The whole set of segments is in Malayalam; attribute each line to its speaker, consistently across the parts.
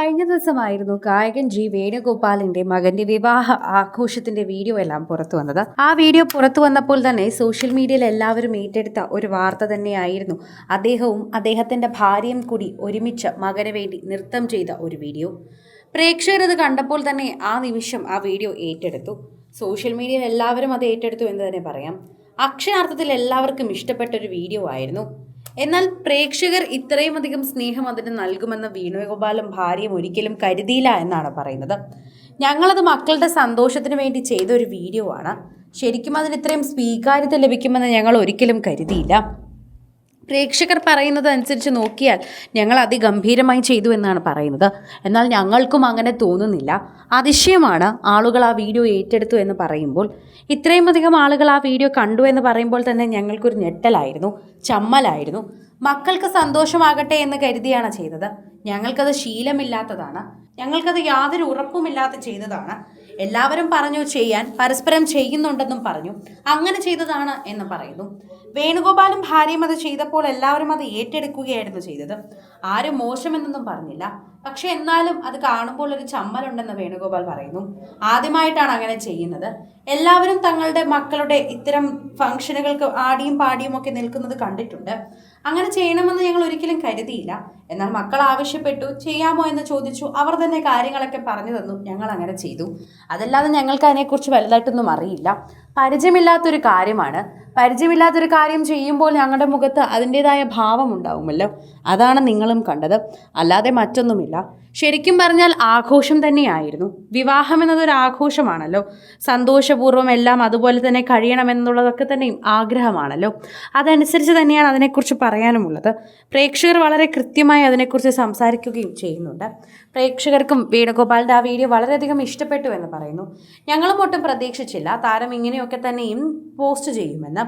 Speaker 1: കഴിഞ്ഞ ദിവസമായിരുന്നു ഗായകൻ ജി വേണുഗോപാലിന്റെ മകന്റെ വിവാഹ ആഘോഷത്തിന്റെ വീഡിയോ എല്ലാം പുറത്തു വന്നത്. ആ വീഡിയോ പുറത്തു വന്നപ്പോൾ തന്നെ സോഷ്യൽ മീഡിയയിൽ എല്ലാവരും ഏറ്റെടുത്ത ഒരു വാർത്ത തന്നെയായിരുന്നു. അദ്ദേഹവും അദ്ദേഹത്തിന്റെ ഭാര്യയും കൂടി ഒരുമിച്ച് മകന് വേണ്ടി നൃത്തം ചെയ്ത ഒരു വീഡിയോ. പ്രേക്ഷകർ അത് കണ്ടപ്പോൾ തന്നെ ആ നിമിഷം ആ വീഡിയോ ഏറ്റെടുത്തു. സോഷ്യൽ മീഡിയയിൽ എല്ലാവരും അത് ഏറ്റെടുത്തു എന്ന് തന്നെ പറയാം. അക്ഷരാർത്ഥത്തിൽ എല്ലാവർക്കും ഇഷ്ടപ്പെട്ട ഒരു വീഡിയോ ആയിരുന്നു. എന്നാൽ പ്രേക്ഷകർ ഇത്രയും അധികം സ്നേഹം അതിന് നൽകുമെന്ന് വേണുഗോപാലും ഭാര്യയും ഒരിക്കലും കരുതിയില്ല എന്നാണ് പറയുന്നത്. ഞങ്ങളത് മക്കളുടെ സന്തോഷത്തിന് വേണ്ടി ചെയ്ത ഒരു വീഡിയോ ആണ് ശരിക്കും അതിന് ഇത്രയും സ്വീകാര്യത ലഭിക്കുമെന്ന് ഞങ്ങൾ ഒരിക്കലും കരുതിയില്ല. പ്രേക്ഷകർ പറയുന്നത് അനുസരിച്ച് നോക്കിയാൽ ഞങ്ങൾ അതിഗംഭീരമായി ചെയ്തു എന്നാണ് പറയുന്നത്. എന്നാൽ ഞങ്ങൾക്കും അങ്ങനെ തോന്നുന്നില്ല. അതിശയമാണ് ആളുകൾ ആ വീഡിയോ ഏറ്റെടുത്തു എന്ന് പറയുമ്പോൾ. ഇത്രയും അധികം ആളുകൾ ആ വീഡിയോ കണ്ടു എന്ന് പറയുമ്പോൾ തന്നെ ഞങ്ങൾക്കൊരു ഞെട്ടലായിരുന്നു ചമ്മലായിരുന്നു. മക്കൾക്ക് സന്തോഷമാകട്ടെ എന്ന് കരുതിയാണ് ചെയ്തത്. ഞങ്ങൾക്കത് ശീലമില്ലാത്തതാണ്. ഞങ്ങൾക്കത് യാതൊരു ഉറപ്പുമില്ലാതെ ചെയ്തതാണ്. എല്ലാവരും പറഞ്ഞു ചെയ്യാൻ പരസ്പരം ചെയ്യുന്നുണ്ടെന്നും പറഞ്ഞു. അങ്ങനെ ചെയ്തതാണ് എന്ന് പറയുന്നു. വേണുഗോപാലും ഭാര്യയും അത് ചെയ്തപ്പോൾ എല്ലാവരും അത് ഏറ്റെടുക്കുകയായിരുന്നു ചെയ്തത്. ആരും മോശമെന്നൊന്നും പറഞ്ഞില്ല. പക്ഷെ എന്നാലും അത് കാണുമ്പോൾ ഒരു ചമ്മലുണ്ടെന്ന് വേണുഗോപാൽ പറയുന്നു. ആദ്യമായിട്ടാണ് അങ്ങനെ ചെയ്യുന്നത്. എല്ലാവരും തങ്ങളുടെ മക്കളുടെ ഇത്തരം ഫംഗ്ഷനുകൾക്ക് ആടിയും പാടിയും ഒക്കെ നിൽക്കുന്നത് കണ്ടിട്ടുണ്ട്. അങ്ങനെ ചെയ്യണമെന്ന് ഞങ്ങൾ ഒരിക്കലും കരുതിയില്ല. എന്നാൽ മക്കൾ ആവശ്യപ്പെട്ടു ചെയ്യാമോ എന്ന് ചോദിച്ചു അവർ തന്നെ കാര്യങ്ങളൊക്കെ പറഞ്ഞു തന്നു ഞങ്ങൾ അങ്ങനെ ചെയ്തു. അതല്ലാതെ ഞങ്ങൾക്ക് അതിനെക്കുറിച്ച് വലുതായിട്ടൊന്നും അറിയില്ല. പരിചയമില്ലാത്തൊരു കാര്യമാണ്. പരിചയമില്ലാത്തൊരു കാര്യം ചെയ്യുമ്പോൾ ഞങ്ങളുടെ മുഖത്ത് അതിന്റെതായ ഭാവം ഉണ്ടാവുമല്ലോ. അതാണ് നിങ്ങളും കണ്ടത്. അല്ലാതെ മറ്റൊന്നുമില്ല. ശരിക്കും പറഞ്ഞാൽ ആഘോഷം തന്നെയായിരുന്നു. വിവാഹം എന്നതൊരു ആഘോഷമാണല്ലോ. സന്തോഷപൂർവം എല്ലാം അതുപോലെ തന്നെ കഴിയണമെന്നുള്ളതൊക്കെ തന്നെയും ആഗ്രഹമാണല്ലോ. അതനുസരിച്ച് തന്നെയാണ് അതിനെക്കുറിച്ച് പറയാനുമുള്ളത്. പ്രേക്ഷകർ വളരെ കൃത്യമായി അതിനെക്കുറിച്ച് സംസാരിക്കുകയും ചെയ്യുന്നുണ്ട്. പ്രേക്ഷകർക്കും വേണുഗോപാലിന്റെ ആ വീഡിയോ വളരെയധികം ഇഷ്ടപ്പെട്ടു എന്ന് പറയുന്നു. ഞങ്ങളും ഒട്ടും പ്രതീക്ഷിച്ചില്ല. താരം ഇങ്ങനെയൊക്കെ തന്നെയും പോസ്റ്റ് ചെയ്യുമെന്ന്.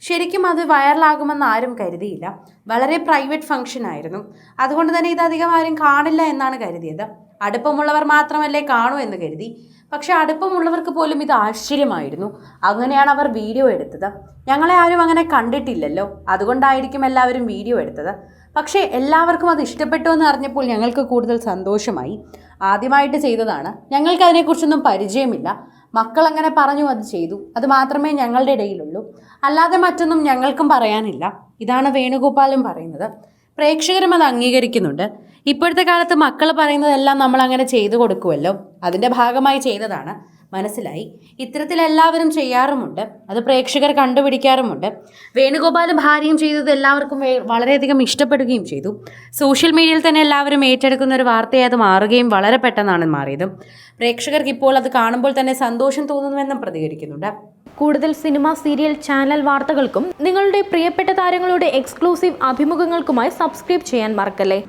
Speaker 1: ശരിക്കും അത് വൈറലാകുമെന്ന് ആരും കരുതിയില്ല. വളരെ പ്രൈവറ്റ് ഫംഗ്ഷൻ ആയിരുന്നു. അതുകൊണ്ട് തന്നെ ഇത് അധികം ആരും കാണില്ല എന്നാണ് കരുതിയത്. അടുപ്പമുള്ളവർ മാത്രമല്ലേ കാണൂ എന്ന് കരുതി. പക്ഷേ അടുപ്പമുള്ളവർക്ക് പോലും ഇത് ആശ്ചര്യമായിരുന്നു. അങ്ങനെയാണ് അവർ വീഡിയോ എടുത്തത്. ഞങ്ങളെ ആരും അങ്ങനെ കണ്ടിട്ടില്ലല്ലോ. അതുകൊണ്ടായിരിക്കും എല്ലാവരും വീഡിയോ എടുത്തത്. പക്ഷേ എല്ലാവർക്കും അത് ഇഷ്ടപ്പെട്ടു എന്ന് അറിഞ്ഞപ്പോൾ ഞങ്ങൾക്ക് കൂടുതൽ സന്തോഷമായി. ആദ്യമായിട്ട് ചെയ്തതാണ്. ഞങ്ങൾക്ക് അതിനെക്കുറിച്ചൊന്നും പരിചയമില്ല. മക്കൾ അങ്ങനെ പറഞ്ഞു അത് ചെയ്തു. അത് മാത്രമേ ഞങ്ങളുടെ ഇടയിലുള്ളൂ. അല്ലാതെ മറ്റൊന്നും ഞങ്ങൾക്കും പറയാനില്ല. ഇതാണ് വേണുഗോപാലും പറയുന്നത്. പ്രേക്ഷകരും അത് അംഗീകരിക്കുന്നുണ്ട്. ഇപ്പോഴത്തെ കാലത്ത് മക്കൾ പറയുന്നതെല്ലാം നമ്മൾ അങ്ങനെ ചെയ്തു കൊടുക്കുമല്ലോ അതിന്റെ ഭാഗമായി ചെയ്തതാണ്. മനസ്സിലായി. ഇത്തരത്തിൽ എല്ലാവരും ചെയ്യാറുമുണ്ട്. അത് പ്രേക്ഷകർ കണ്ടുപിടിക്കാറുമുണ്ട്. വേണുഗോപാലും ഭാര്യയും ചെയ്തത് എല്ലാവർക്കും വളരെയധികം ഇഷ്ടപ്പെടുകയും ചെയ്തു. സോഷ്യൽ മീഡിയയിൽ തന്നെ എല്ലാവരും ഏറ്റെടുക്കുന്ന ഒരു വാർത്തയായി അത് മാറുകയും വളരെ പെട്ടെന്നാണ് മാറിയത്. പ്രേക്ഷകർക്ക് ഇപ്പോൾ അത് കാണുമ്പോൾ തന്നെ സന്തോഷം തോന്നുന്നുവെന്നും പ്രതികരിക്കുന്നുണ്ട്.
Speaker 2: കൂടുതൽ സിനിമ സീരിയൽ ചാനൽ വാർത്തകൾക്കും നിങ്ങളുടെ പ്രിയപ്പെട്ട താരങ്ങളുടെ എക്സ്ക്ലൂസീവ് അഭിമുഖങ്ങൾക്കുമായി സബ്സ്ക്രൈബ് ചെയ്യാൻ മറക്കല്ലേ?